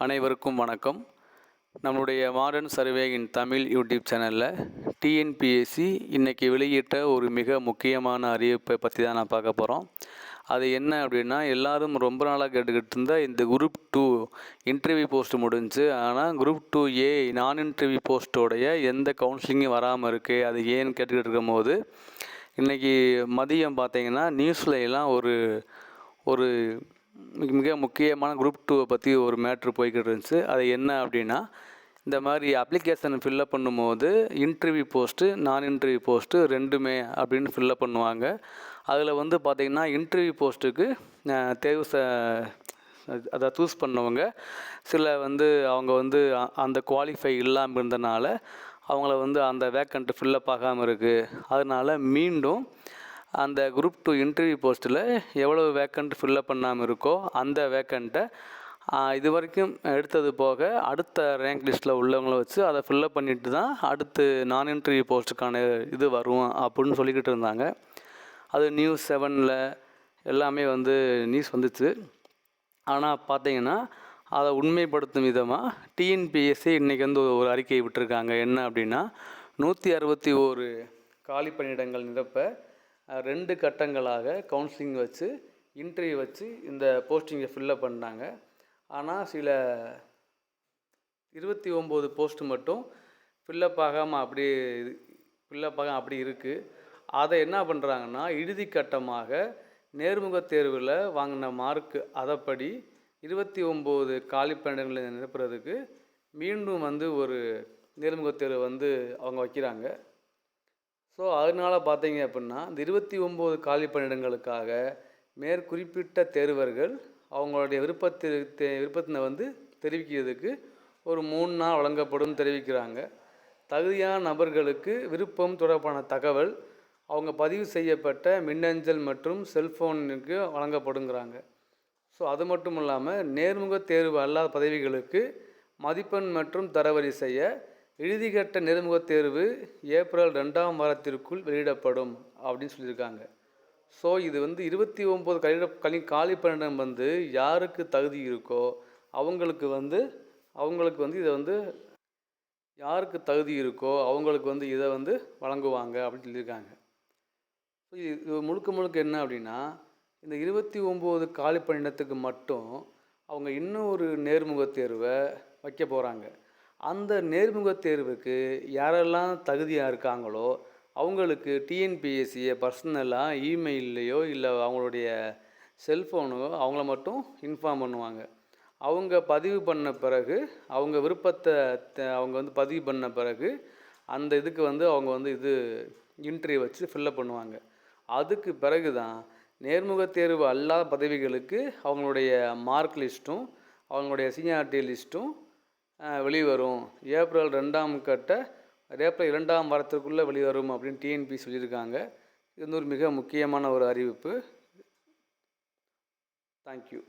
அனைவருக்கும் வணக்கம். நம்மளுடைய modern survey in Tamil YouTube சேனலில் டிஎன்பிஎஸ்சி இன்றைக்கி வெளியிட்ட ஒரு மிக முக்கியமான அறிவிப்பை பற்றி தான் நான் பார்க்க போகிறோம் அது என்ன அப்படின்னா எல்லாரும் ரொம்ப நாளாக கேட்டுக்கிட்டு இருந்தால் இந்த குரூப் டூ இன்டர்வியூ போஸ்ட் முடிஞ்சு ஆனால் குரூப் டூ ஏ நான் இன்டர்வியூ போஸ்ட்டோடைய எந்த கவுன்சிலிங்கும் வராமல் இருக்குது அது ஏன்னு கேட்டுக்கிட்டு இருக்கும்போது இன்றைக்கி மதியம் பார்த்தீங்கன்னா நியூஸில் எல்லாம் ஒரு ஒரு மிக மிக முக்கியமான குரூப் டூவை பற்றி ஒரு மேட்ரு போய்கிட்டு இருந்துச்சு. அது என்ன அப்படின்னா இந்த மாதிரி அப்ளிகேஷன் ஃபில்லப் பண்ணும்போது interview post non interview post ரெண்டுமே அப்படின்னு ஃபில்லப் பண்ணுவாங்க. அதில் வந்து பார்த்திங்கன்னா இன்டர்வியூ போஸ்ட்டுக்கு தேர்வு ச அதை சூஸ் பண்ணவங்க சில வந்து அவங்க வந்து அந்த குவாலிஃபை இல்லாமல் இருந்தனால அவங்கள வந்து அந்த வேக்கண்ட்டு ஃபில்லப் ஆகாமல் இருக்குது அதனால் மீண்டும் அந்த குரூப் டூ இன்டர்வியூ போஸ்ட்டில் எவ்வளோ வேக்கண்ட் ஃபில்லப் பண்ணாமல் இருக்கோ அந்த வேக்கண்ட்டை இது வரைக்கும் எடுத்தது போக அடுத்த ரேங்க் லிஸ்ட்டில் உள்ளவங்கள வச்சு அதை ஃபில்லப் பண்ணிட்டு தான் அடுத்து நான் இன்டர்வியூ போஸ்ட்டுக்கான இது வரும் அப்படின்னு சொல்லிக்கிட்டு இருந்தாங்க. அது நியூஸ் செவனில் எல்லாமே வந்து நியூஸ் வந்துச்சு. ஆனால் பார்த்தீங்கன்னா அதை உண்மைப்படுத்தும் விதமாக டிஎன்பிஎஸ்சி இன்றைக்கி வந்து ஒரு அறிக்கையை விட்டுருக்காங்க. என்ன அப்படின்னா நூற்றி அறுபத்தி ஓரு காலி பணியிடங்கள் நிரப்ப ரெண்டு கட்டங்களாக கவுன்சிலிங் வச்சு இன்டர்வியூ வச்சு இந்த போஸ்டிங்கை ஃபில்லப் பண்ணாங்க. ஆனால் சில இருபத்தி ஒம்பது போஸ்ட் மட்டும் ஃபில்லப் ஆகாமல் அப்படியே ஃபில்லப் ஆகாம அப்படி இருக்குது அதை என்ன பண்ணுறாங்கன்னா இறுதி கட்டமாக நேர்முகத் தேர்வில் வாங்கின மார்க் அதைப்படி இருபத்தி ஒம்பது காலி பணியிடங்களை நிரப்புறதுக்கு மீண்டும் வந்து ஒரு நேர்முகத் தேர்வு வந்து அவங்க வைக்கிறாங்க. ஸோ அதனால் பார்த்தீங்க அப்படின்னா இந்த இருபத்தி ஒம்பது காலி பணியிடங்களுக்காக மேற்குறிப்பிட்ட தேர்வர்கள் அவங்களுடைய விருப்பத்தை தே- விருப்பத்தினை வந்து தெரிவிக்கிறதுக்கு ஒரு மூணு நாள் வழங்கப்படும் தெரிவிக்கிறாங்க. தகுதியான நபர்களுக்கு விருப்பம் தொடர்பான தகவல் அவங்க பதிவு செய்யப்பட்ட மின்னஞ்சல் மற்றும் செல்ஃபோனுக்கு வழங்கப்படுங்கிறாங்க. ஸோ அது மட்டும் இல்லாமல் நேர்முக தேர்வு அல்லாத பதவிகளுக்கு மதிப்பெண் மற்றும் தரவரிசையை இறுதிக்கட்ட நேர்முகத் தேர்வு ஏப்ரல் ரெண்டாம் வாரத்திற்குள் வெளியிடப்படும் அப்படின்னு சொல்லியிருக்காங்க. ஸோ இது வந்து இருபத்தி ஒம்பது கலிட கலி காலி பணியிடம் வந்து யாருக்கு தகுதி இருக்கோ அவங்களுக்கு வந்து அவங்களுக்கு வந்து இதை வந்து யாருக்கு தகுதி இருக்கோ அவங்களுக்கு வந்து இதை வந்து வழங்குவாங்க அப்படின்னு சொல்லியிருக்காங்க. ஸோ இது இது முழுக்க முழுக்க என்ன அப்படின்னா இந்த இருபத்தி ஒம்பது காலி பணியிடத்துக்கு மட்டும் அவங்க இன்னும் ஒரு நேர்முகத் தேர்வை வைக்க போகிறாங்க அந்த நேர்முக தேர்வுக்கு யாரெல்லாம் தகுதியாக இருக்காங்களோ அவங்களுக்கு டிஎன்பிஎஸ்சியை பர்சனலாக இமெயில்லையோ இல்லை அவங்களுடைய செல்ஃபோனோ அவங்கள மட்டும் இன்ஃபார்ம் பண்ணுவாங்க. அவங்க பதிவு பண்ண பிறகு அவங்க விருப்பத்தை த- அவங்க வந்து பதிவு பண்ண பிறகு அந்த இதுக்கு வந்து அவங்க வந்து இது இன்டர்வியூ வச்சு ஃபில்லப் பண்ணுவாங்க. அதுக்கு பிறகு தான் நேர்முக தேர்வு அல்லாத பதவிகளுக்கு அவங்களுடைய மார்க் லிஸ்ட்டும் அவங்களுடைய சீனியாரிட்டி லிஸ்ட்டும் வெளிவரும். ஏப்ரல் ரெண்டாம் கட்ட ஏப்ரல் இரண்டாம் வாரத்திற்குள்ளே வெளிவரும் அப்படின்னு டிஎன்பி சொல்லியிருக்காங்க. இது வந்து ஒரு மிக முக்கியமான ஒரு அறிவிப்பு. தேங்க்யூ